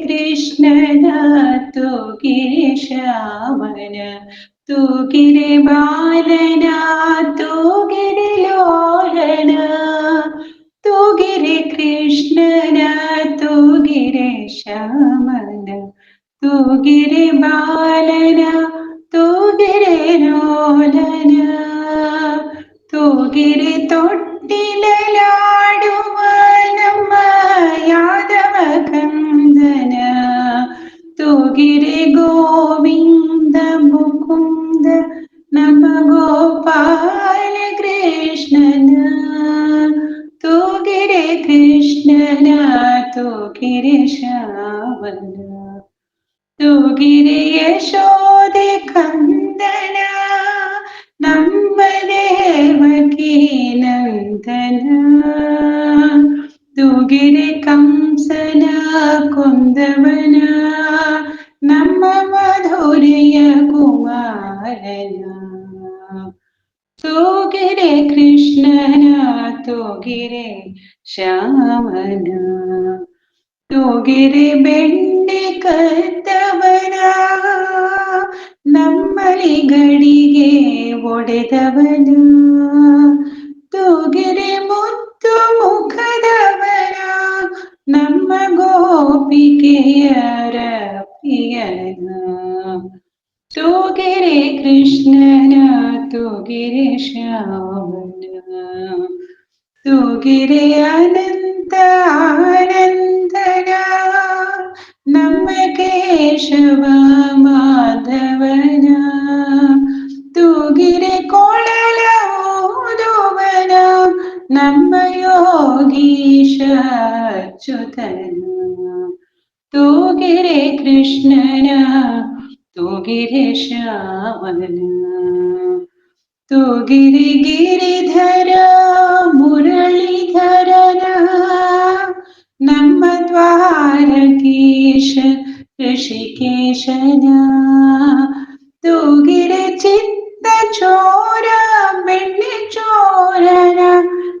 കൃഷ്ണന തൂകിരി ശ്യാമന തൂകിരി ബാലന തൂകിരി ലോലന തൂകിരി കൃഷ്ണന തൂകിരി ശ്യാമന തൂകിരി ബാലന തൂകിരി ലോലന തൂകിരി തൊട്ടിലാടുവാനമ്മ तु गिरि गोविन्द मुकुन्द नम गोपाल कृष्णन। तुगिरे कृष्णन तु गिरे शावन तु गिरि यशोदे कन्दना न मकीनन्दन तु गिरि ಕಂಸನ ಕುಂದವನ ನಮ್ಮ ಮಧುರೆಯ ಕುಮಾರನ. ತೋಗಿರೆ ಕೃಷ್ಣನ ತೋಗಿರೆ ಶ್ಯಾಮನ. ತೋಗಿರೆ ಬೆಣ್ಣೆ ಕತ್ತವನ ನಮ್ಮಲಿಗಳಿಗೆ ಒಡೆದವನ. തുകിരെ കൃഷ്ണന തുകിരെ ശ്യാമന. തുകിരെ അനന്ത ആനന്ദന നമ്മ കേശവ മാധവന. തുകിരെ കൊളല ഓതുവന നമ്മ യോഗീശ അച്യുതന तू गिरे कृष्णना तू गिरे श्याम तू गिरे गिरिधर मुरली धरना नम द्वारकेश ऋषिकेशना।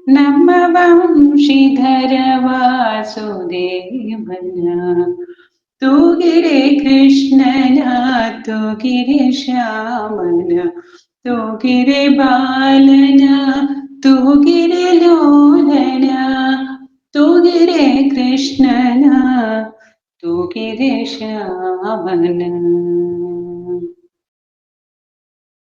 नम वंशीधर वासुदेवना तू गिरे कृष्णना तू गिरे श्यामना। तू गिरे बालना, तू गिरे लोलना। तू गिरे कृष्णना, तू गिरे श्याम